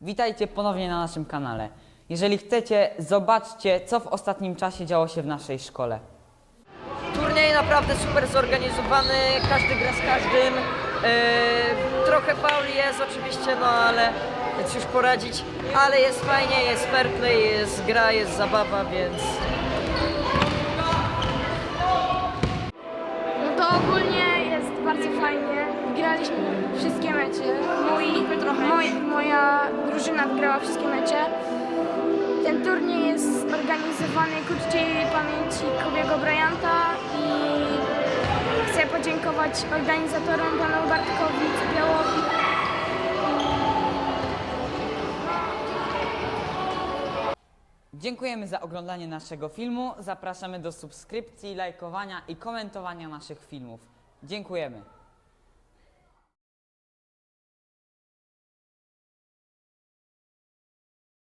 Witajcie ponownie na naszym kanale. Jeżeli chcecie, zobaczcie, co w ostatnim czasie działo się w naszej szkole. Turniej naprawdę super zorganizowany, każdy gra z każdym. Yy, trochę fauli jest oczywiście, no ale cóż poradzić. Ale jest fajnie, jest fair play, jest gra, jest zabawa, więc No to ogólnie jest bardzo fajnie. Graliśmy wszystkie drużyna wygrała wszystkie mecze. Ten turniej jest organizowany ku czci pamięci Kobiego Bryanta i chcę podziękować organizatorom panu Bartkowi Cypiałowi. Dziękujemy za oglądanie naszego filmu. Zapraszamy do subskrypcji, lajkowania i komentowania naszych filmów. Dziękujemy.